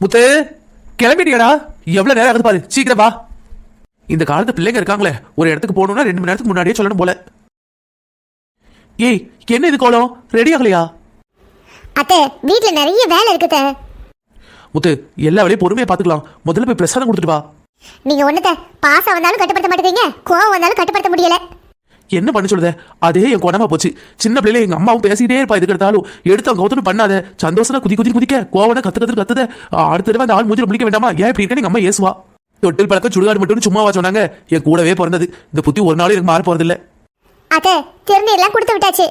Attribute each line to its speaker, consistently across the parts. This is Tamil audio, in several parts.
Speaker 1: முத்து கிளம்பிட்டியாடா. எவ்வளவு நேரம் ஆகுது பாரு. சீக்கிரம் வா. இந்த காலத்து பிள்ளைங்க இருக்காங்களே ஒரு இடத்துக்கு போகணும்னா ரெண்டு மணி நேரத்துக்கு முன்னாடியே சொல்லணும் போல. ஏய் என்ன இது கோலம்? ரெடி ஆகலையா?
Speaker 2: அத்தை வீட்ல நிறைய வேலை இருக்குத
Speaker 1: முத்து எல்லா வேலையும் பொறுமையா பாத்துக்கலாம். முதல்ல போய் பிரசாதம் கொடுத்துட்டு வா.
Speaker 2: நீங்க ஒண்ணுத்த பாசம் வந்தாலும் கட்டுப்படுத்த மாட்டேங்கிறீங்க கோவம் வந்தாலும் கட்டுப்படுத்த முடியல.
Speaker 1: என்ன பண்ண சொல்லுத? அதே என் குணமா போச்சு. சின்ன பிள்ளைல எங்க அம்மாவும் பேசிட்டே இருப்பா. இதுக்கு எடுத்தாலும். எடுத்து அவங்க ஒருத்தரும் பண்ணாத. சந்தோஷம் குதி குதி குதிக்க கோவம் கத்து கத்து கத்துத. அடுத்த தடவை அந்த ஆள் மூஞ்சில முடிக்க வேண்டாமா? ஏன் இப்படி இருக்க எங்க அம்மா ஏசுவா. தொட்டில் பழக்கம் சுடுகாடு மட்டும் சும்மாவா சொன்னாங்க. என் கூடவே பிறந்தது. இந்த புத்தி ஒரு நாளும் எனக்கு மாற போறது இல்ல
Speaker 2: அத்தை திருநீர்லாம் கொடுத்து விட்டாச்சு.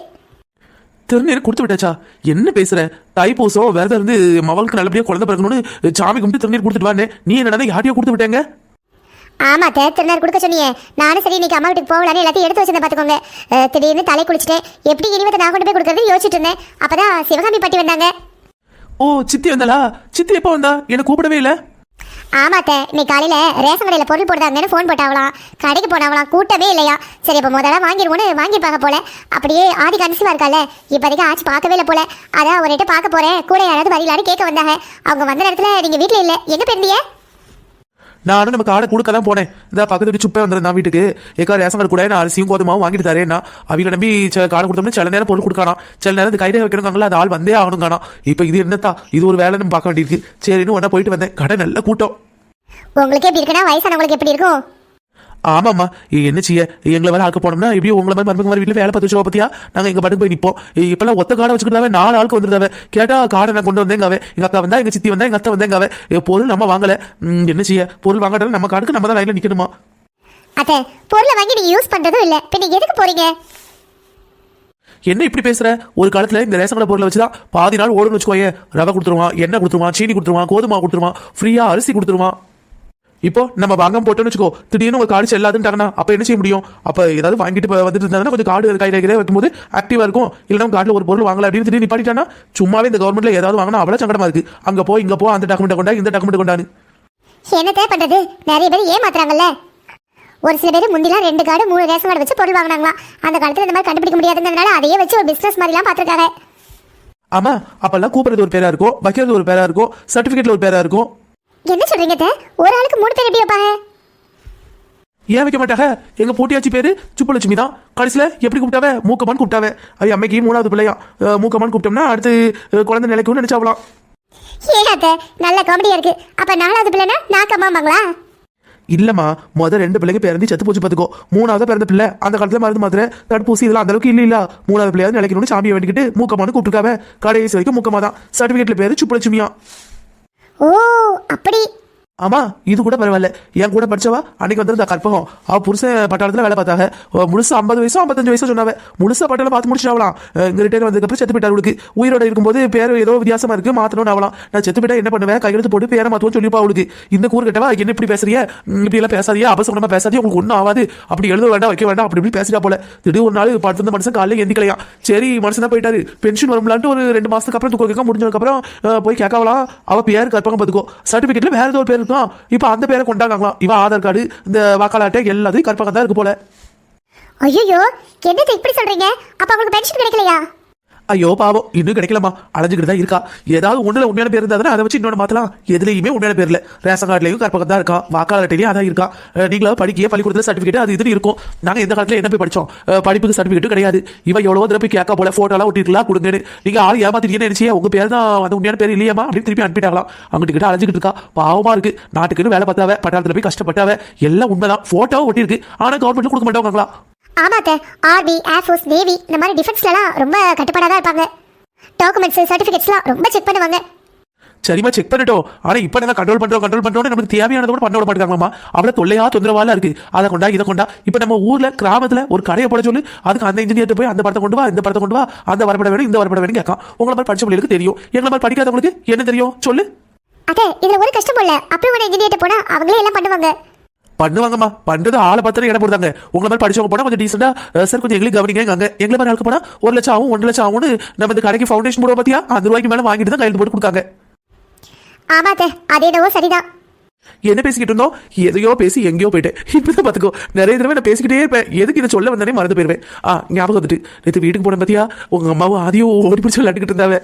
Speaker 1: திருநீர் கொடுத்து விட்டாச்சா? என்ன பேசுற? தைப்பூசம் விரதம் இருந்து என் மகளுக்கு நல்லபடியா குழந்தை பிறக்கணும்னு சாமி கும்பிட்டு திருநீர் கொடுத்துட்டு வானே. நீ என்னடா யார்ட்டையோ கொடுத்து விட்டாங்க?
Speaker 2: ஆமா அத்தை திருநீர் கொடுக்க சொன்னீங்க நானும் சரி இன்னைக்கு அம்மா வீட்டுக்கு போகலான்னு எல்லாத்தையும் எடுத்து வச்சிருந்தேன் பாத்துக்கோங்க. அஹ், திடீர்னு தலை குளிச்சிட்டேன் எப்படி இனிமேல் நான் கொண்டு போய் கொடுக்கறது யோசிச்சுட்டு இருந்தேன். அப்பதான் சிவகாமி பாட்டி வந்தாங்க.
Speaker 1: ஓ சித்தி வந்தாளா? சித்தி எப்போ வந்தா? என்ன கூப்பிடவே இல்ல.
Speaker 2: ஆமா அத்தை. இன்னைக்கு காலையில ரேஷன் கடையில பொருள் போடுறாங்கன்னு ஃபோன் போட்டாவலாம். கடைக்கு போனாவலாம் கூட்டவே இல்லையா? சரி இப்போ முதல்ல வாங்கிடுவோன்னு வாங்கியிருப்பாங்க போல. அப்படியே ஆதி கன்சிவா இருக்கால இப்போதைக்கு ஆச்சு பார்க்கவே இல்லை போல. அதான் ஒரு பார்க்க போறேன். கூட யாராவது வரலான்னு கேட்க வந்தாங்க. அவங்க வந்த நேரத்துல நீங்க வீட்ல இல்ல. எங்க போயிருந்தீங்க
Speaker 1: நானும் நம்ம ஆடை கொடுக்க தான் போனேன். இந்த பக்கத்து வீட்டு சுப்பே வந்திருந்தான் வீட்டுக்கு. ஏக்கா ரேஷன் கூட நான் அரிசியும் கோதுமாவும் வாங்கிட்டு தரேன்னா அவங்க நம்பி காடை கொடுத்தோம்னா சில நேரம் பொருள் கொடுக்கானா சில நேரம் இந்த கையில வைக்கணுங்காங்களா அது ஆள் வந்தே ஆகணும் காணா இப்போ இது என்னத்தா? இது ஒரு வேலை நம்ம பார்க்க வேண்டியிருக்கு. சரின்னு உடனே போயிட்டு வந்தேன். கடை நல்ல கூட்டம்.
Speaker 2: உங்களுக்கு எப்படி இருக்குன்னா வயசானவங்களுக்கு எப்படி இருக்கும்?
Speaker 1: ஆமாம்மா. என்ன செய்ய? எங்களை வேலை ஆக்க போனோம்னா இப்படியும் உங்களை மாதிரி மருமக மாதிரி வீட்டில் வேலை பார்த்து வச்சுருவா பத்தியா? நாங்கள் எங்கள் பாட்டுக்கு போய் நிற்போம் இப்பெல்லாம் ஒத்த காடை வச்சுக்கிட்டாவே நாலு ஆளுக்கு வந்துருந்தாவே கேட்டா காடை நான் கொண்டு வந்தேங்காவே. எங்கள் அக்கா வந்தா எங்கள் சித்தி வந்தா எங்கள் அத்தை வந்தேங்காவே. எ, பொருள் நம்ம வாங்கலை. என்ன செய்ய? பொருள் வாங்காட்டாலும் நம்ம காடுக்கு நம்ம தான் லைனில் நிற்கணுமா
Speaker 2: அத்தை பொருளை வாங்கி நீங்க யூஸ் பண்றதும் இல்ல. நீங்க எதுக்கு போறீங்க?
Speaker 1: என்ன இப்படி பேசுற? ஒரு காலத்துல இந்த ரேஷன் கடை பொருளை வச்சுதான் பாதி நாள் ஓடுன்னு வச்சுக்கோயே ரவை கொடுத்துருவான் எண்ணெய் கொடுத்துருவான் சீனி கொடுத்துருவான் கோதுமை கொடுத்துருவான் ஃப்ரீயா அரிசி கொடுத்துருவான். இப்போ நம்ம வாங்காம போட்டோம்னு வச்சுக்கோ திடீர்னு ஒரு கார்டு செல்லாதுன்ட்டாங்கன்னா அப்ப என்ன செய்ய முடியும்? அப்ப ஏதாவது வாங்கிட்டு வந்துட்டு இருந்தாங்கன்னா கொஞ்சம் கார்டு கையில கையில வைக்கும்போது ஆக்டிவா இருக்கும். இல்லைன்னா கார்டுல ஒரு பொருள் வாங்கல அப்படின்னு திடீர்னு நிப்பாட்டிட்டானா சும்மாவே இந்த கவர்மெண்ட்ல ஏதாவது வாங்கினா அவ்வளவு சங்கடமா இருக்கு. அங்க போ இங்க போ அந்த டாக்குமெண்ட் கொண்டா இந்த டாக்குமெண்ட் கொண்டான்னு
Speaker 2: என்னத்த பண்றது நிறைய பேர் ஏமாத்துறாங்கல்ல. ஒரு சில பேர் முந்திலாம் ரெண்டு கார்டு மூணு ரேஷன் கார்டு வச்சு பொருள் வாங்கினாங்களாம். அந்த காலத்துல இந்த மாதிரி கண்டுபிடிக்க முடியாதுன்றதுனால அதையே வச்சு ஒரு பிசினஸ் மாதிரிலாம் பார்த்துருக்காங்க.
Speaker 1: ஆமா அப்பெல்லாம் கூப்பிடுறது ஒரு பேரா இருக்கும் வைக்கிறது ஒரு பேரா இருக்கும் சர்டிபிகேட்ல ஒரு பேரா இருக்கும்
Speaker 2: என்ன சொல்றீங்க? ஒரு ஆளுக்கு மூணு பேர் எப்படி வைப்பாங்க?
Speaker 1: ஏன் வைக்க மாட்டாங்க? எங்க போட்டியாச்சி பேரு சுப்பலட்சுமி தான். கடைசியில எப்படி கூப்பிட்டாவ? மூக்கமான்னு கூப்பிட்டாவ. அது அம்மைக்கு மூணாவது பிள்ளையா. அஹ் மூக்கமான்னு கூப்பிட்டோம்னா அடுத்து குழந்தை நிலைக்கும்னு நினைச்சாவலாம்.
Speaker 2: ஏன் அத்தை? நல்ல காமெடியா இருக்கு. அப்ப நாலாவது பிள்ளைனா நாக்கம்மாங்களா
Speaker 1: இல்லம்மா முத ரெண்டு பிள்ளைங்க பிறந்து செத்து போச்சு பார்த்துக்கோ மூணாவது பிறந்த பிள்ளை. அந்த காலத்துல மருந்து மாத்திரை தடுப்பூசி இதெல்லாம் அந்த அளவுக்கு இல்ல இல்ல. மூணாவது பிள்ளையாவது நிலைக்கணும்னு சாமியை வேண்டிக்கிட்டு மூக்கமான்னு கூப்பிட்டுருக்காவ. கடைசி வரைக்கும் மூக்கமா தான். சர்டிபிகேட்ல பேரு சுப்பலட்சுமியா.
Speaker 2: ஓ அப்படி.
Speaker 1: ஆமா இது கூட பரவாயில்ல. என் கூட படிச்சவா? அன்னைக்கு வந்திருந்தா கற்பகம். அவ புருஷன் பட்டாளத்துல வேலை பார்த்தாங்க. அவ முழுசா ஐம்பது வயசோ ஐம்பத்தஞ்சு வயசோ சொன்னாவ. முழுசா பட்டாளம் பார்த்து முடிச்சிட்டாவலாம் இங்க ரிட்டையர் வந்ததுக்கப்புறம் செத்து போயிட்டார் அவளுக்கு உயிரோட இருக்கும்போது பேர் ஏதோ வித்தியாசமா இருக்கு மாத்தணும்னு ஆகலாம் நான் செத்து போயிட்டா என்ன பண்ணுவேன்? கையெழுத்து போட்டு பேரை மாத்துவோம் சொல்லிப்பா அவளுக்கு. இந்த கூறு கட்டவா? என்ன இப்படி பேசுறிய? இப்படி எல்லாம் பேசாதியா? அபசகுணமா பேசாதியா? உங்களுக்கு ஒன்றும் ஆகாது அப்படி எழுத வேண்டாம் வைக்க வேண்டாம். அப்படி இப்படி பேசிட்டா போல. திடீர் ஒரு நாள் படுத்திருந்த மனுஷன் காலையில எந்திக்கலையா சரி மனுஷன் தான் போயிட்டாரு. பென்ஷன் வரும்லான்ட்டு ஒரு ரெண்டு மாசத்துக்கு அப்புறம் தூக்கம் முடிஞ்சதுக்கு அப்புறம் போய் கேட்கலாம் அவ பேர் கற்பகம் பார்த்துக்கோ. சர்டிபிகேட்ல வேற ஏதோ ஒரு பேர் இருக்கும் இப்போ அந்த பேரை கொண்டாங்களாம் இவன் ஆதார் கார்டு இந்த வாக்காளர் அட்டை எல்லாத்தையும் கற்பகம் தான் இருக்கு போல.
Speaker 2: ஐயோ என்னத்தை இப்படி சொல்றீங்க? அப்ப அவங்களுக்கு பென்ஷன் கிடைக்கலையா?
Speaker 1: ஐயோ பாவம். இன்னும் கிடைக்கலமா அலைஞ்சுக்கிட்டு தான் இருக்கா. ஏதாவது ஒண்ணுல உண்மையான பேர் இருந்தா அதை வச்சு இன்னொன்று மாத்தலாம். எதுலையுமே உண்மையான பேர் ரேஷன் கார்டுலயும் கற்பகம் தான் இருக்கா. வாக்காளர் அட்டையிலையும் அதான் இருக்கா. அஹ் நீங்களா படிக்க பள்ளிக்கூடத்தில் சர்டிபிகேட் அது இதுன்னு இருக்கும். நாங்க எந்த காலத்துல என்ன போய் படிச்சோம்? படிப்புக்கு சர்டிபிகேட் கிடையாது. இவ எவ்வளவோ தடவை போய் கேட்க போல போட்டோ எல்லாம் ஒட்டிருக்கலாம் கொடுங்கன்னு. நீங்க ஆள் ஏமாத்திட்டீங்கன்னு நினைச்சியா உங்க பேர் தான் அந்த உண்மையான பேர் இல்லையாமா அப்படின்னு திருப்பி அனுப்பிட்டாங்களாம். அங்கிட்டு கிட்ட இருக்கா. பாவமா இருக்கு. நாட்டுக்குன்னு வேலை பார்த்தாவ பட்டாளத்துல போய் கஷ்டப்பட்டாவ. எல்லாம் உண்மைதான். போட்டோ ஒட்டியிருக்கு. ஆனா கவர்மெண்ட்ல கொடுக்க மாட்டாங்களா
Speaker 2: ஆமாத்த ஆர்மி ஏர்ஃபோர்ஸ் நேவி இந்த மாதிரி டிஃபென்ஸ்லலாம் ரொம்ப கட்டுப்பாடாக தான் இருப்பாங்க. டாக்குமெண்ட்ஸ் சர்டிஃபிகேட்ஸ்லாம் ரொம்ப செக் பண்ணுவாங்க.
Speaker 1: சரிம்மா செக் பண்ணிட்டோம். ஆனா இப்ப நாங்க கண்ட்ரோல் பண்றோம் கண்ட்ரோல் பண்றோம்னு நமக்கு தேவையானதை கூட பண்ண விட மாட்டாங்களாமா அவ்வளவு தொல்லையா தொந்தரவால இருக்கு. அதை கொண்டா இதை கொண்டா. இப்ப நம்ம ஊர்ல கிராமத்துல ஒரு கடையை போட சொல்லு. அதுக்கு அந்த இன்ஜினியர் போய் அந்த படத்தை கொண்டு வா இந்த படத்தை கொண்டு வா அந்த வரப்பட வேணும் இந்த வரப்பட வேணும் கேட்கான். உங்களை மாதிரி படிச்ச பிள்ளைகளுக்கு தெரியும். எங்களை மாதிரி படிக்காதவங்களுக்கு என்ன தெரியும்? சொல்லு.
Speaker 2: அத்தை இதுல ஒரு கஷ்டம் இல்ல. அப்ரூவ் இன்ஜினியர்ட்ட போனா அவங்களே எல்லாம் பண்ணுவாங்க.
Speaker 1: பண்ணுவாங்கம்மா. பண்றது ஆளை பார்த்து இடம் போடுறாங்க உங்களை மாதிரி படிச்சவங்க போனா கொஞ்சம் டீசெண்டா சார் கொஞ்சம் எங்களுக்கு கவனிங்க. அங்க எங்களை மாதிரி ஆளுக்கு போனா ஒரு லட்சம் ஆகும் ஒன்று லட்சம் ஆகும்னு நம்ம இந்த கடைக்கு ஃபவுண்டேஷன் போடுவோம் பாத்தியா? அந்த ரூபாய்க்கு மேல வாங்கிட்டு தான் கையெழுத்து போட்டு கொடுக்காங்க
Speaker 2: ஆமா அத்தை. அது என்னவோ சரிதான்.
Speaker 1: என்ன பேசிக்கிட்டு இருந்தோம்? எதையோ பேசி எங்கேயோ போயிட்டேன். இப்பதான் பாத்துக்கோ. நிறைய தடவை நான் பேசிக்கிட்டே இருப்பேன். எதுக்கு இதை சொல்ல வந்தானே மறந்து போயிருவேன். ஆ ஞாபகம் வந்துட்டு நேற்று வீட்டுக்கு போன பாத்தியா? உங்க அம்மாவும் ஆதியும் ஓடி பிடிச்சி விளையாட்டுக்கிட்டு இருந்தாவ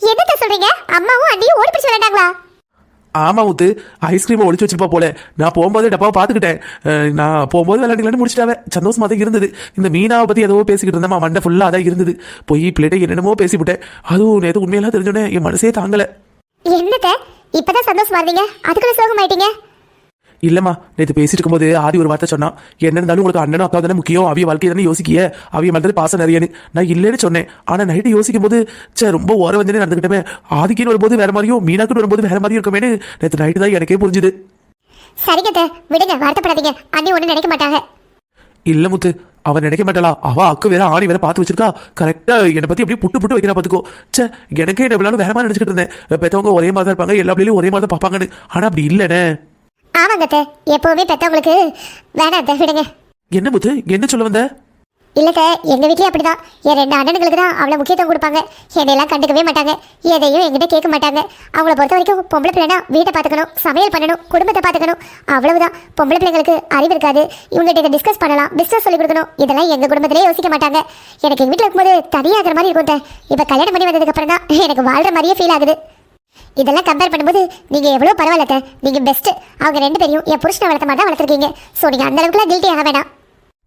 Speaker 2: என்னத்த சொல்றீங்க? அம்மாவும் அண்ணியும் ஓடி பிடிச்சு விளையாண்டாங்களா?
Speaker 1: ஆமா முத்து ஐஸ்கிரீமை ஒழிச்சு வச்சிருப்பா போல. நான் போகும்போது டப்பாவை பார்த்துக்கிட்டேன். நான் போகும்போது விளையாண்டுக்கலான்னு முடிச்சிட்டாவே. சந்தோஷமா தான் இருந்தது. இந்த மீனாவை பத்தி ஏதோ பேசிக்கிட்டு இருந்தேன். மண்டை ஃபுல்லா அதான் இருந்தது. போய் பிள்ளைகிட்ட என்னென்னமோ பேசிவிட்டேன். அதுவும் நேற்று உண்மையெல்லாம் தெரிஞ்சோடனே என் மனசே தாங்கல.
Speaker 2: என்னத்த? இப்பதான் சந்தோஷமா இருந்தீங்க? அதுக்குள்ள சோகமாயிட்டீங்க
Speaker 1: இல்லம்மா நேற்று பேசிட்டு இருக்கும்போது ஆதி ஒரு வார்த்தை சொன்னான். என்ன இருந்தாலும் உங்களுக்கு அண்ணனும் அக்கா தானே முக்கியம்? அவிய வாழ்க்கை தானே யோசிக்கிய? அவிய மேலே பாசம் நிறையன்னு. நான் இல்லைன்னு சொன்னேன். ஆனா நைட்டு யோசிக்கும் போது சே ரொம்ப ஓர வந்தே நடந்துக்கிட்டமே ஆதிக்கின்னு வரும்போது வேற மாதிரியும் மீனாக்குன்னு வரும்போது வேற மாதிரியும் இருக்குமேனு நேற்று நைட்டு தான் எனக்கே புரிஞ்சுது.
Speaker 2: சரிங்க விடுங்க வருத்தப்படாதீங்க. அண்ணி ஒண்ணும் நினைக்க மாட்டாங்க.
Speaker 1: இல்ல முத்து அவன் நினைக்க மாட்டாளா? அவ அக்கு வேற ஆணி வேற பார்த்து வச்சிருக்கா. கரெக்டா என்னை பத்தி அப்படியே புட்டு புட்டு வைக்கிறா பாத்துக்கோ. ச்சே எனக்கே என்ன வேற மாதிரி நினைச்சுக்கிட்டு இருந்தேன். பெத்தவங்க ஒரே மாதிரி தான் இருப்பாங்க. எல்லா பிள்ளைகளும் ஒரே மாதிரி தான் பார்ப்பாங்கன்னு. ஆனா அப்படி இல்லைனே.
Speaker 2: ஆமாங்க அத்தை, எப்பவுமே பெத்தவங்களுக்கு வேணாம் அத்தை, விடுங்க.
Speaker 1: என்ன முத்து என்ன சொல்ல வந்த?
Speaker 2: இல்லத்த எங்க வீட்லயும் அப்படிதான். என் ரெண்டு அண்ணனுங்களுக்கு தான் அவ்வளவு முக்கியத்துவம் கொடுப்பாங்க. என்னையெல்லாம் கண்டுக்கவே மாட்டாங்க. எதையும் என்கிட்ட கேட்க மாட்டாங்க. அவங்கள பொறுத்த வரைக்கும் பொம்பளை பிள்ளைனா வீட்டை பார்த்துக்கணும் சமையல் பண்ணணும் குடும்பத்தை பார்த்துக்கணும். அவ்வளவுதான். பொம்பளை பிள்ளைங்களுக்கு அறிவு இருக்காது. இவங்ககிட்ட இதை டிஸ்கஸ் பண்ணலாம் பிஸ்னஸ் சொல்லி கொடுக்கணும். இதெல்லாம் எங்க குடும்பத்திலே யோசிக்க மாட்டாங்க. எனக்கு எங்க வீட்டில் இருக்கும்போது தனியாகிற மாதிரி இருக்கும். இப்ப கல்யாணம் பண்ணி வந்ததுக்கு அப்புறம் தான் எனக்கு வாழ்ற மாதிரியே ஃபீல் ஆகுது. இதெல்லாம் கம்பேர் பண்ணும்போது நீங்க எவ்வளவு பரவாயில்ல அத்தை. நீங்க பெஸ்ட் அவங்க ரெண்டு பேரையும் என் புருஷனை வளர்த்த மாதிரி தான் வளர்த்துருக்கீங்க. ஸோ நீங்க அந்த அளவுக்குலாம் கில்ட்டி ஆக வேணாம்.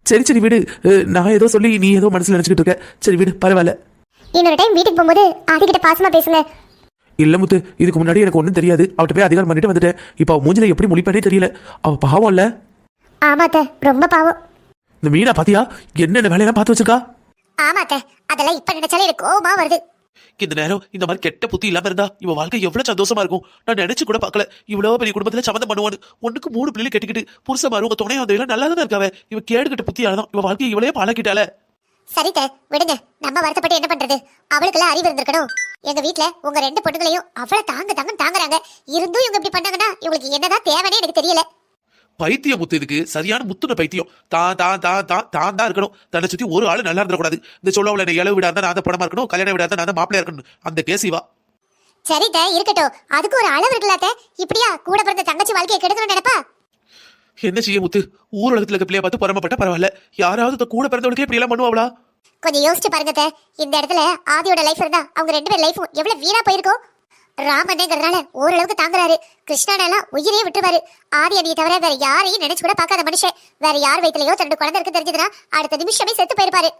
Speaker 1: சரி சரி விடு. அஹ், நான் ஏதோ சொல்லி நீ ஏதோ மனசுல நினைச்சுக்கிட்டு இருக்க. சரி விடு பரவாயில்ல.
Speaker 2: இன்னொரு டைம் வீட்டுக்கு போகும்போது ஆதிக்கிட்ட பாசமா பேசுங்க.
Speaker 1: இல்ல முத்து இதுக்கு முன்னாடி எனக்கு ஒன்றும் தெரியாது. அவட்ட போய் அதிகாரம் பண்ணிட்டு வந்துட்டேன். இப்போ அவ மூஞ்சில எப்படி முழிப்பானே தெரியல. அவ பாவம் இல்ல?
Speaker 2: ஆமாத்த ரொம்ப பாவம்.
Speaker 1: இந்த மீனா பாத்தியா? என்னென்ன வேலையெல்லாம் பார்த்து வச்சிருக்கா?
Speaker 2: ஆமாத்த அதெல்லாம் இப்ப நினைச்சாலே எனக்கு கோபமா வருது.
Speaker 1: இந்த நேரம் இந்த மாதிரி கெட்ட புத்தி இல்லாம இருந்தா இவ வாழ்க்கை எவ்வளவு சந்தோஷமா இருக்கும்? நான் நினைச்சு கூட பார்க்கல. இவ்வளவு பெரிய குடும்பத்துல சம்மந்தம் பண்ணுவான்னு. ஒண்ணுக்கு மூணு பிள்ளைகள் கட்டிக்கிட்டு புருஷ மருவங்க துணை வந்தவங்க நல்லா தான் இருக்காவ? இவ கேடுகிட்ட புத்தியாலதான் இவ வாழ்க்கை இவளே பழக்கிட்டால
Speaker 2: சரித்த விடுங்க. நம்ம வருத்தப்பட்டு என்ன பண்றது? அவளுக்குலாம் அறிவு இருந்திருக்கணும். எங்க வீட்ல உங்க ரெண்டு பொண்ணுகளையும் அவ்வளவு தாங்க தாங்க தாங்குறாங்க. இருந்தும் இவங்க இப்படி பண்ணாங்கன்னா இவங்களுக்கு என்னதான் தேவைன்னு எனக்கு தெரியல.
Speaker 1: பைத்தியம் முத்து இதுக்கு. சரியான முத்துன பைத்தியம். தான் தான் தான் தான் தான் தான் இருக்கணும். தன்னை சுத்தி ஒரு ஆளு நல்லா இருந்துடக்கூடாது. இந்த சொல்லவள என்ன இளவு விடாத நான் படமா இருக்கணும் கல்யாணம் விடாத நான் தான் மாப்பிளையா இருக்கணும். அந்த கேசிவா
Speaker 2: சரித்த இருக்கட்டும். அதுக்கு ஒரு அளவு இருக்கலாத்த இப்படியா கூட பிறந்த தங்கச்சி வாழ்க்கையை கெடுக்கணும்னு நினைப்பா?
Speaker 1: என்ன செய்ய முத்து? ஊர் உலகத்துல இருக்க பிள்ளைய பார்த்து பொறாமப்பட்டா பரவாயில்ல. யாராவது கூட பிறந்தவளுக்கே இப்படி எல்லாம் பண்ணுவாங்களா
Speaker 2: கொஞ்சம் யோசிச்சு பாருங்க. இந்த இடத்துல ஆதியோட லைஃப் இருந்தா அவங்க ரெண்டு பேர் லைஃபும் எவ்வளவு வீணா போயிருக்கும்? ராமனேங்கிறதுனால ஓரளவுக்கு தாங்குறாரு. கிருஷ்ணனெல்லாம் உயிரே விட்டுருவாரு. ஆதி அடியை தவிர வேற யாரையும் நினைச்சு கூட பார்க்காத மனுஷன். வேற யார் வயிற்றுலயோ தன்னோட குழந்தை இருக்கு தெரிஞ்சதுன்னா அடுத்த நிமிஷமே செத்து போயிருப்பாரு.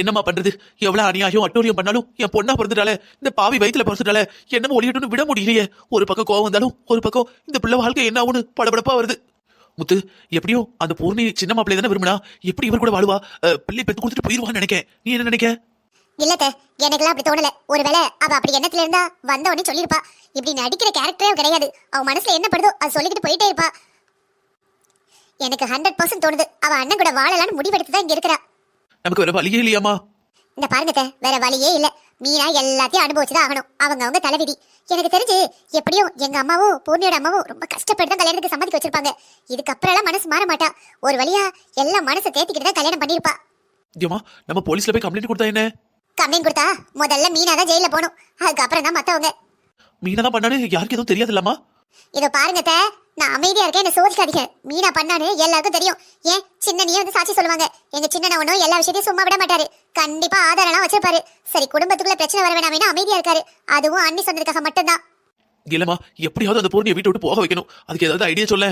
Speaker 1: என்னம்மா பண்றது? எவ்வளவு அநியாயம் அட்டூரியம் பண்ணாலும் என் பொண்ணா பிறந்துட்டால இந்த பாவி வயிற்றுல பிறந்துட்டால என்னமோ ஒளியிட்டுன்னு விட முடியலையே. ஒரு பக்கம் கோவம் வந்தாலும் ஒரு பக்கம் இந்த பிள்ளை வாழ்க்கை என்ன ஆகும்னு படபடப்பா வருது. முத்து எப்படியும் அந்த பூர்ணி சின்ன மாப்பிள்ளை தானே விரும்பினா? எப்படி இவர் கூட வாழுவா? பிள்ளை பெத்து கொடுத்துட்டு போயிருவான்னு நினைக்க நீ என்ன நினைக்க?
Speaker 2: இல்லத்த எனக்கெல்லாம் அப்படி தோணல. ஒருவேளை அவ அப்படி எண்ணத்துல இருந்தா வந்த உடனே சொல்லிருப்பா. இப்படி நடிக்கிற கேரக்டரே கிடையாது. அவ மனசுல என்ன படுதோ அது சொல்லிக்கிட்டு போயிட்டே இருப்பா. எனக்கு ஹண்ட்ரட் பர்சன்ட் தோணுது. அவ அண்ணன் கூட வாழலாம்னு முடிவெடுத்து தான் இங்க இருக்கிறா.
Speaker 1: நமக்கு வேற வழியே இல்லையாமா
Speaker 2: இந்த பாருங்க வேற வழியே இல்ல. மீனா எல்லாத்தையும் அனுபவிச்சுதான் ஆகணும். அவங்க அவங்க தலைவிதி. எனக்கு தெரிஞ்சு எப்படியும் எங்க அம்மாவும் பூர்ணியோட அம்மாவும் ரொம்ப கஷ்டப்பட்டு தான் கல்யாணத்துக்கு சம்மதிக்க வச்சிருப்பாங்க. இதுக்கப்புறம் மனசு மாற மாட்டா. ஒரு வழியா எல்லாம் மனசை தேத்திக்கிட்டு தான் கல்யாணம் பண்ணிருப்பா
Speaker 1: நம்ம போலீஸ்ல போய் கம்ப்ளைண்ட் கொடுத்தா என்ன?
Speaker 2: கம்ப்ளைண்ட் கொடுத்தா முதல்ல மீனா தான் ஜெயில போகணும். அதுக்கப்புறம் தான் மத்தவங்க.
Speaker 1: மீனா தான் பண்ணானு? யாருக்கு எதுவும் தெரியாதுல்லம்மா?
Speaker 2: இதோ பாருங்க அத்தை, நான் அமைதியா இருக்கேன் என்ன சோதிக்காதீங்க. மீனா பண்ணான்னு எல்லாருக்கும் தெரியும். ஏன்? சின்ன நீ வந்து சாட்சி சொல்லுவாங்க. எங்க சின்ன ஒன்றும் எல்லா விஷயத்தையும் சும்மா விட மாட்டாரு. கண்டிப்பா ஆதாரம்லாம் வச்சிருப்பாரு. சரி குடும்பத்துக்குள்ள பிரச்சனை வர வேணாமேனு அமைதியா இருக்காரு. அதுவும் அண்ணி சொன்னதுக்காக மட்டும்தான்.
Speaker 1: இல்லம்மா எப்படியாவது அந்த பூர்ணியை வீட்டை விட்டு போக வைக்கணும். அதுக்கு ஏதாவது ஐடியா சொல்ல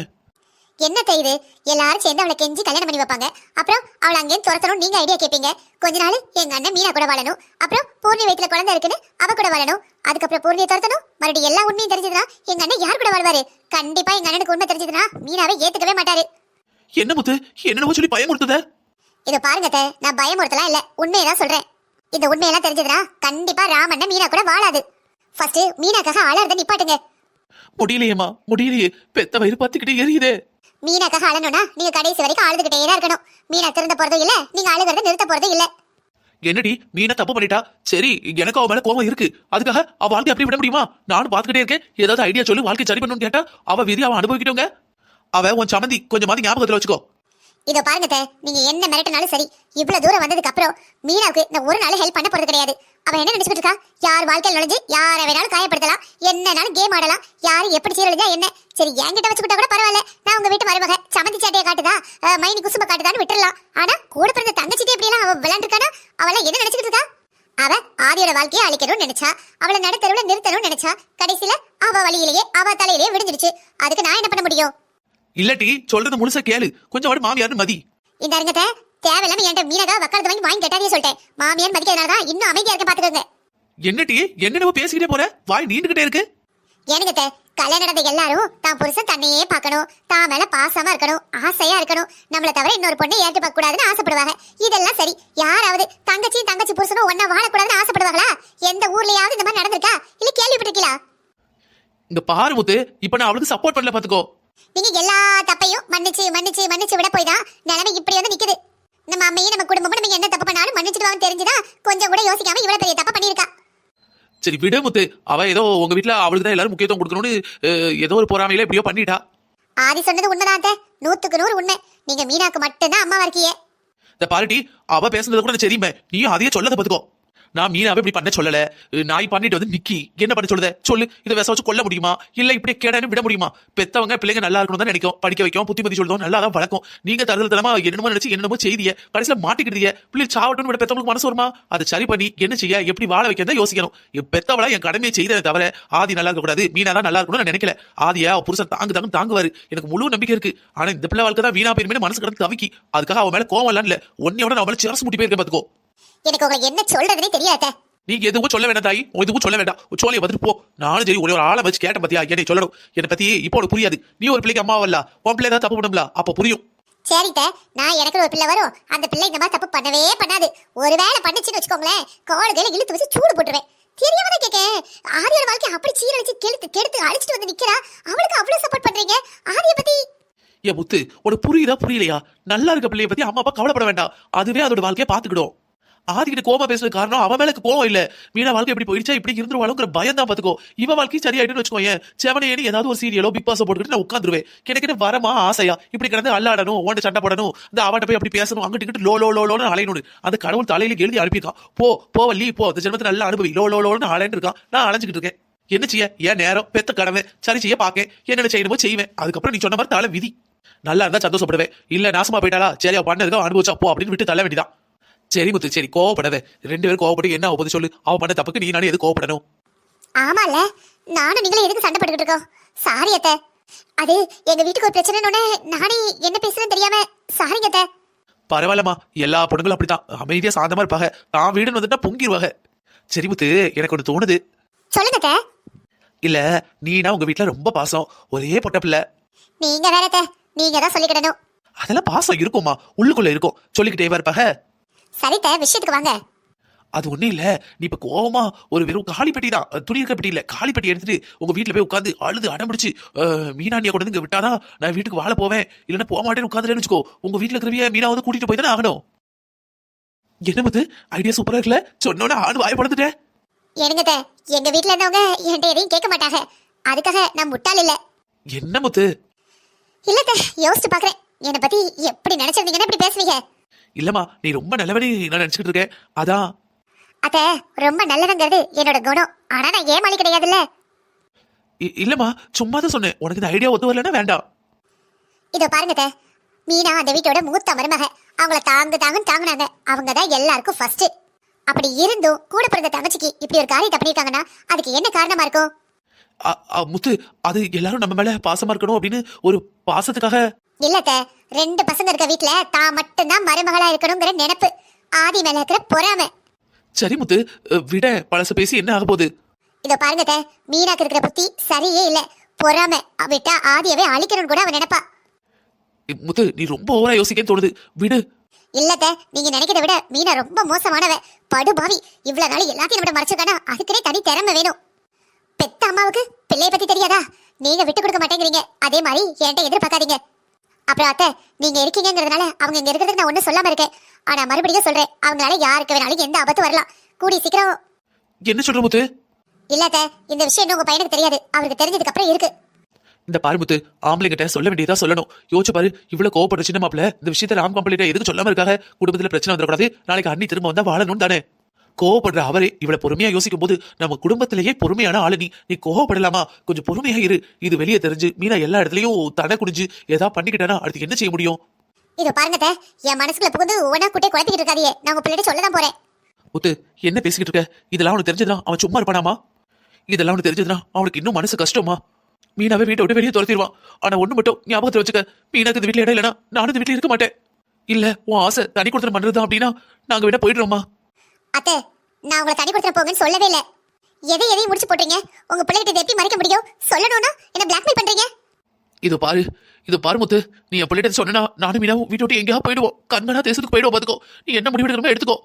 Speaker 2: என்ன செய்யுது எல்லாரும் சேர்ந்து அவளை கெஞ்சி கல்யாணம் பண்ணி வைப்பாங்க. அப்புறம் அவளை அங்கேயும் துரத்தணும். நீங்க ஐடியா கேட்பீங்க கொஞ்ச நாள் எங்க அண்ணன் மீனா கூட வாழணும். அப்புறம் பூர்ணி வயித்துல குழந்தை இருக்குன்னு அவ கூட வாழணும். அதுக்கப்புறம் பூர்ணியை துரத்தணும். மறுபடியும் எல்லா உண்மையும் தெரிஞ்சதுன்னா எங்க அண்ணன் யார் கூட வாழ்வாரு? கண்டிப்பா எங்க அண்ணனுக்கு உண்மை தெரிஞ்சதுன்னா மீனாவை ஏத்துக்கவே மாட்டாரு.
Speaker 1: என்ன முத்து? என்னென்னவோ சொல்லி பயமுறுத்துத?
Speaker 2: இதை பாருங்க அத்தை, நான் பயமுறுத்தலாம் இல்ல. உண்மையை தான் சொல்றேன். இந்த உண்மையெல்லாம் தெரிஞ்சதுன்னா கண்டிப்பா ராமண்ணன் மீனா கூட வாழாது. ஃபர்ஸ்ட் மீனாக்காக அழறத நிப்பாட்டுங்க.
Speaker 1: முடியலையேம்மா. முடியலையே. பெத்த வயிறு பார்த்துக்கிட்டே எரியுதே.
Speaker 2: மீனாக்காக அழணும்னா நீங்க கடைசி வரைக்கும் அழுதுகிட்டே தான் இருக்கணும். மீனா திருந்த போறதும் இல்ல நீங்க அழுகிறத நிறுத்த போறதும் இல்ல.
Speaker 1: என்னடி மீனா தப்பு பண்ணிட்டா? சரி எனக்கு அவ மேல கோவம் இருக்கு. அதுக்காக அவ வாழ்க்கை அப்படி விட முடியுமா? நானும் பாத்துக்கிட்டே இருக்கேன். ஏதாவது ஐடியா சொல்லி வாழ்க்கை சரி பண்ணணும்னு கேட்டா அவ விதி அவன் அனுபவிக்கிட்டவங்க அவ உன் சமந்தி கொஞ்சமாவது ஞாபகத்துல வச்சுக்கோ.
Speaker 2: இதோ பாருங்க நீங்க என்ன மிரட்டினாலும் சரி இவ்வளவு தூரம் வந்ததுக்கு அப்புறம் மீனாவுக்கு நான் ஒரு நாள் ஹெல்ப் பண்ண போறது கிடையாது. அவன் என்ன நினைச்சுட்டு இருக்கா? யார் வாழ்க்கையில் நுழைஞ்சு யாரை வேணாலும் காயப்படுத்தலாம். என்னனாலும் கேம் ஆடலாம். யாரு எப்படி சீரழிஞ்சா என்ன? சரி என்கிட்ட வச்சுக்கிட்டா கூட பரவாயில்ல. நான் உங்க வீட்டு மருமக. சமந்தி சாட்டையை காட்டுதா? மைனி குசும காட்டுதான்னு விட்டுறலாம். ஆனா கூட பிறந்த தங்கச்சிட்டே எப்படி எல்லாம் அவ விளையாண்டுருக்கானா? அவள என்ன நினைச்சுக்கிட்டு இருக்கா? அவ ஆதியோட வாழ்க்கையை அழிக்கணும்னு நினைச்சா. அவளை நடுத்தருவுல நிறுத்தணும்னு நினைச்சா. கடைசியில அவ வழியிலேயே அவ தலையிலேயே விடுஞ்சிருச்சு அதுக்கு நான் என்ன பண்ண முடியும்?
Speaker 1: இல்லட்டி சொல்றது முழுசா கேளு. கொஞ்சம் வாடு மாமியார்னு மதி.
Speaker 2: இந்த அரங்கத்தை தேவையில்லாம என்கிட்ட மீனகா வக்காலத்து வாங்கி வாங்கி கட்டாதே சொல்லிட்டேன். மாமியார் மதிக்கிறதுனால தான் இன்னும் அமைதியா இருக்க பாத்துக்கோங்க.
Speaker 1: என்னட்டி என்னென்னவோ பேசிக்கிட்டே போற? வாய் நீண்டுகிட்டே இருக்கு.
Speaker 2: எனக்கு கல்யாணம் நடந்த எல்லாரும் தான் புருஷன் தன்னையே பார்க்கணும். தான் மேல பாசமா இருக்கணும் ஆசையா இருக்கணும். நம்மள தவிர இன்னொரு பொண்ணை ஏற்று பார்க்க கூடாதுன்னு ஆசைப்படுவாங்க. இதெல்லாம் சரி. யாராவது தங்கச்சியும் தங்கச்சி புருஷனும் ஒன்னா வாழக்கூடாதுன்னு ஆசைப்படுவாங்களா? எந்த ஊர்லயாவது இந்த மாதிரி நடந்திருக்கா? இல்ல கேள்விப்பட்டிருக்கீங்களா
Speaker 1: இங்க பாரு முத்து. இப்ப நான் அவளுக்கு சப்போர்ட் பண்ணல பாத்துக்கோ.
Speaker 2: நீங்க எல்லா தப்பையும் மன்னிச்சு மன்னிச்சு மன்னிச்சு விட போய் தான் நிலைமை இப்படி வந்து நிக்குது. நம்ம அம்மையும் நம்ம குடும்பமும் நம்ம என்ன தப்பு பண்ணாலும் மன்னிச்சிடுவாங்க தெரிஞ்சுதான் கொஞ்சம் கூட யோசிக்காம இவ்வளவு பெரிய தப்ப பண்ணிருக்கா
Speaker 1: சரி விடு முத்து. அவ ஏதோ உங்க வீட்ல அவளுக்கு தான் எல்லாரும் முக்கியத்துவம் கொடுக்கணும்னு ஏதோ ஒரு பொறாமையில எப்படியோ பண்ணிட்டா.
Speaker 2: ஆதி சொன்னது உண்மைதான். நூத்துக்கு நூறு உண்மை. நீங்க மீனாக்கு மட்டும்தான் அம்மாவா இருக்கீங்க
Speaker 1: இந்த பாருட்டி அவ பேசுனது கூட தெரியுமே நீயும் அதையே சொல்லத பாத்துக்கோ. நான் மீனாவே இப்படி பண்ண சொல்லல. நாய் பண்ணிட்டு வந்து நிக்கி. என்ன பண்ண சொல்லுத? சொல்லு. இதை விச வச்சு கொல்ல முடியுமா? இல்ல இப்படி கேடானு விட முடியுமா? பெத்தவங்க பிள்ளைங்க நல்லா இருக்கணும் தான் நினைக்கும். படிக்க வைக்கும் புத்திமதி சொல்லுவோம் நல்லா தான் வளர்க்கும். நீங்க தருதல் தரமா என்னமோ நினைச்சு என்னமோ செய்திய கடைசியில மாட்டிக்கிட்டீங்க. பிள்ளை சாவட்டும் விட பெத்தவங்களுக்கு மனசு வருமா? அதை சரி பண்ணி என்ன செய்ய எப்படி வாழ வைக்கிறதா தான் யோசிக்கணும். என் பெத்தவளா என் கடமையை செய்ததை தவிர ஆதி நல்லா இருக்க கூடாது மீனா தான் நல்லா இருக்கணும்னு நான் நினைக்கல. ஆதியா புருஷன் தாங்கு தாங்க தாங்குவாரு. எனக்கு முழு நம்பிக்கை இருக்கு. ஆனா இந்த பிள்ளை வாழ்க்கை தான் வீணா போயிருமே மனசு கடந்து தவிக்கி. அதுக்காக அவன் மேல கோவம் இல்ல. ஒன்னையோட நான் அவளை சிரசு முட்டி போயிருக்க பாத்துக்கோ.
Speaker 2: எனக்கு உங்களுக்கு என்ன சொல்றதுனே தெரியாத.
Speaker 1: நீங்க எதுவும் சொல்ல வேண்டாம் தாய். எதுவும் சொல்ல வேண்டாம். சோழியை வந்துட்டு போ. நானும் சரி ஒரே ஒரு ஆளை வச்சு கேட்டேன் பாத்தியா? என்னை சொல்லணும். என்னை பத்தி இப்போ உனக்கு புரியாது. நீ ஒரு பிள்ளைக்கு அம்மாவல்ல உன் பிள்ளை ஏதாவது தப்பு பண்ணும்ல? அப்ப புரியும்.
Speaker 2: சரிட்ட நான் எனக்கு ஒரு பிள்ளை வரும். அந்த பிள்ளை இந்த மாதிரி தப்பு பண்ணவே பண்ணாது. ஒருவேளை பண்ணுச்சுன்னு வச்சுக்கோங்களேன் கால்களை இழுத்து வச்சு சூடு போட்டுருவேன். தெரியாம தான் கேட்கேன் ஆதியோட வாழ்க்கை அப்படி சீரழிச்சு கெடுத்து கெடுத்து அழிச்சிட்டு வந்து நிக்கிறா? அவளுக்கு அவ்வளவு சப்போர்ட் பண்றீங்க? ஆதிய பத்தி?
Speaker 1: ஏன் முத்து உனக்கு புரியுதா புரியலையா? நல்லா இருக்க பிள்ளைய பத்தி அம்மா அப்பா கவலைப்பட வேண்டாம். அதுவே அதோட வாழ்க்கையை பாத்துக்கிடும் ஆதிக்கிட்ட கோமா பேசுறது காரணம் அவன் மேல கோவம் இல்ல. மீனா வாழ்க்கை எப்படி போயிடுச்சா? இப்படி இருந்துருவாளுங்கிற பயம் தான் பாத்துக்கோ இவ வாழ்க்கை சரியாயிட்டுன்னு வச்சுக்கோயேன். செவனேன்னு ஏதாவது ஒரு சீரியலோ பிக் பாஸ் போட்டுக்கிட்டு நான் உட்காந்துருவேன் கிட்ட வரமா ஆசையா? இப்படி கிடந்து அல்லாடணும் ஓண்ட சண்டை போடணும் இந்த அவட்ட போய் அப்படி பேசணும் அங்கிட்டு இங்கிட்டு லோ லோ லோ லோன்னு அலையணும் அந்த கடவுள் தலையில எழுதி அனுப்பியிருக்கான். போ போ லீ போ. அந்த ஜென்மத்தை நல்லா அனுபவி. லோ லோ லோன்னு அலைன்னு இருக்கான். நான் அலைஞ்சுக்கிட்டு இருக்கேன். என்ன செய்ய? ஏன் நேரம்? பெத்த கடமை. சரி செய்ய பார்க்க என்னென்ன செய்யணுமோ செய்வேன். அதுக்கப்புறம் நீ சொன்ன மாதிரி தலை விதி. நல்லா இருந்தா சந்தோஷப்படுவேன். இல்ல நாசமா போயிட்டாலா சரி பண்ணதுக்கு அனுபவிச்சா போ அப்படின்னு விட்டு தள்ள வேண்டியதான் சரி முத்து சரி கோவப்படாத. ரெண்டு பேரும் கோவப்பட்டு என்ன ஆகுது சொல்லு. அவ பண்ண தப்புக்கு நீ நானே எது கோவப்படணும்?
Speaker 2: ஆமால நானும் நீங்களும் எதுக்கு சண்டை போட்டுக்கிட்டு இருக்கோம்? சாரி அத்தை. அது எங்க வீட்டுக்கு ஒரு பிரச்சனைன்னு நானே என்ன பேசுறேன்னு தெரியாம சாரிங்க அத்தை.
Speaker 1: பரவாயில்லம்மா. எல்லா பொண்ணுங்களும் அப்படித்தான். அமைதியா சாந்தமா இருப்பாங்க. தான் வீடுன்னு வந்துட்டா பொங்கிடுவாங்க சரி முத்து எனக்கு ஒன்று தோணுது.
Speaker 2: சொல்லுங்க அத்தை.
Speaker 1: இல்ல நீனா உங்க வீட்டுல ரொம்ப பாசம். ஒரே பொட்ட பிள்ளை.
Speaker 2: நீங்க வேற அத்தை. நீங்க தான் சொல்லிக்கிடணும்.
Speaker 1: அதெல்லாம் பாசம் இருக்குமா உள்ளுக்குள்ள இருக்கும். சொல்லிக்கிட்டே இருப்பாங்க
Speaker 2: சரித்த விஷயத்துக்கு வாங்க.
Speaker 1: அது ஒண்ணும் இல்ல. நீ இப்ப கோவமா ஒரு வெறும் காலி பெட்டி தான். துணி இருக்க பெட்டி இல்ல. காலி பெட்டி எடுத்துட்டு உங்க வீட்டுல போய் உட்காந்து அழுது அடம்பிடிச்சு மீனாண்டிய கொண்டு இங்க விட்டாதான் நான் வீட்டுக்கு வாழ போவேன். இல்லைன்னா போக மாட்டேன்னு உட்காந்துட்டேன்னு வச்சுக்கோ. உங்க வீட்டுல இருக்கிறவிய மீனா வந்து கூட்டிட்டு போய் தானே ஆகணும். என்ன ஐடியா சூப்பரா இருக்குல்ல? சொன்னோன்னே ஆடு வாய படுத்துட்டேன்
Speaker 2: எனக்கு அத்தை, எங்க வீட்ல இருந்தவங்க என்கிட்ட எதையும் கேட்க மாட்டாங்க. அதுக்காக நான் முட்டாள் இல்ல.
Speaker 1: என்ன முத்து?
Speaker 2: இல்ல அத்தை, யோசிச்சு பாக்குறேன். என்னை பத்தி எப்படி நினைச்சிருந்தீங்கன்னா இப்படி பேசுவீங்க
Speaker 1: இல்லம்மா நீ ரொம்ப நல்லவனி நான் நினைச்சுக்கிட்டு இருக்கேன். அதான்
Speaker 2: அத்த ரொம்ப நல்லவங்கிறது என்னோட குணம். ஆனா நான் ஏமாளி கிடையாதுல்ல.
Speaker 1: இ- இல்லம்மா சும்மா தான் சொன்னேன். உனக்கு இந்த ஐடியா ஒத்து வரலன்னா வேண்டாம்.
Speaker 2: இதோ பாருங்க அத்தை, மீனா அந்த வீட்டோட மூத்த மருமக. அவங்கள தாங்கு தாங்குன்னு தாங்குனாங்க. அவங்க தான் எல்லாருக்கும் ஃபர்ஸ்ட் அப்படி இருந்தும் கூட பிறந்த தங்கச்சிக்கு இப்படி ஒரு காரியத்தை பண்ணிருக்காங்கன்னா அதுக்கு என்ன காரணமா இருக்கும்?
Speaker 1: அ- அ, முத்து அது எல்லாரும் நம்ம மேல பாசமா இருக்கணும் அப்படின்னு ஒரு பாசத்துக்காக.
Speaker 2: இல்ல அத்தை, ரெண்டு பசங்க இருக்க வீட்ல தான் மட்டும்தான் மருமகளா இருக்கணுங்கிற நினைப்பு. ஆதி மேல இருக்கிற பொறாமை.
Speaker 1: சரி முத்து விட பழச பேசி என்ன ஆக போகுது?
Speaker 2: இதோ பாருங்க அத்தை, மீனாக்கு இருக்கிற புத்தி சரியே இல்ல. பொறாமை. விட்டா ஆதியவே அழிக்கணும்னு கூட அவன் நினைப்பா.
Speaker 1: முத்து நீ ரொம்ப ஓவரா யோசிக்கன்னு தோணுது. விடு.
Speaker 2: இல்லத்த நீங்க நினைக்கிறத விட மீனா ரொம்ப மோசமானவ. படுபாவி. இவ்வளவு நாள் எல்லாத்தையும் நம்ம மறைச்சிருக்கானா? அதுக்குனே தனி திறமை வேணும். பெத்த அம்மாவுக்கு பிள்ளைய பத்தி தெரியாதா? நீங்க விட்டு கொடுக்க மாட்டேங்கிறீங்க. அதே மாதிரி என்கிட்ட எதிர்பார்க்காதீங்க. அப்புறம் அத்தை நீங்க இருக்கீங்கங்கிறதுனால அவங்க இங்க இருக்கிறதுக்கு நான் ஒன்றும் சொல்லாம இருக்கேன். ஆனா மறுபடியும் சொல்றேன் அவங்களால யாருக்கு வேணாலும் எந்த ஆபத்து வரலாம். கூடி சீக்கிரம்.
Speaker 1: என்ன சொல்ற முத்து?
Speaker 2: இல்லத்த இந்த விஷயம் இன்னும் உங்க பையனுக்கு தெரியாது. அவருக்கு தெரிஞ்சதுக்கு அப்புறம் இருக்கு.
Speaker 1: இந்த பாரு முத்து ஆம்பளைங்கிட்ட சொல்ல வேண்டியதா சொல்லணும். யோசிச்சு பாரு இவ்வளவு கோவப்படுற சின்ன மாப்பிள இந்த விஷயத்த ராம் கம்பெனிட்ட எதுக்கு சொல்லாம இருக்காங்க குடும்பத்துல பிரச்சனை வந்துடக்கூடாது. நாளைக்கு அண்ணி திரும்ப வந்தா வாழணும் தானே. கோவப்படுற அவரே இவ்வளவு பொறுமையா யோசிக்கும் போது நம்ம குடும்பத்திலேயே பொறுமையான ஆளு நீ. நீ கோவப்படலாமா? கொஞ்சம் பொறுமையா இரு. இது வெளியே தெரிஞ்சு மீனா எல்லா இடத்துலயும் தடை குடிஞ்சு ஏதாவது பண்ணிக்கிட்டானா? அடுத்து என்ன செய்ய முடியும்?
Speaker 2: இதோ பாருங்க என் மனசுக்குள்ள புகுந்து ஒவ்வொன்றா குட்டை குழப்பிக்கிட்டு இருக்காதியே நான் உங்க பிள்ளைகிட்ட சொல்ல தான் போறேன்.
Speaker 1: முத்து என்ன பேசிக்கிட்டு இருக்க? இதெல்லாம் அவனுக்கு தெரிஞ்சதுனா அவன் சும்மா இருப்பானாமா? இதெல்லாம் அவனுக்கு தெரிஞ்சதுனா அவனுக்கு இன்னும் மனசு கஷ்டமா? மீனாவே வீட்டை விட்டு வெளியே துரத்திடுவான். ஆனா ஒண்ணு மட்டும் ஞாபகத்துல வச்சுக்க. மீனாக்கு இந்த வீட்டுல இடம் இல்லைனா நானும் இந்த வீட்டுல இருக்க மாட்டேன். இல்ல உன் ஆசை தனி கொடுத்துட பண்றதா அப்படின்னா நாங்க விட போயிடுறோமா
Speaker 2: அத்தை நான் உங்களை தனி கொடுத்துட போங்கன்னு சொல்லவே இல்லை. எதை எதையும் முடிச்சு போட்டுறீங்க? உங்க பிள்ளைகிட்ட இதை எப்படி மறைக்க முடியும்? சொல்லணும்னா என்ன பிளாக்மெயில் பண்றீங்க?
Speaker 1: இது பாரு இது பாரு முத்து. நீ என் பிள்ளைகிட்ட சொன்னா நானும் மீனாவும் வீட்டு விட்டு எங்கேயா போயிடுவோம். கண்கனா தேசத்துக்கு போயிடுவோம் பாத்துக்கோ. நீ என்ன முடிவு எடுக்கணுமோ எடுத்துக்கோ.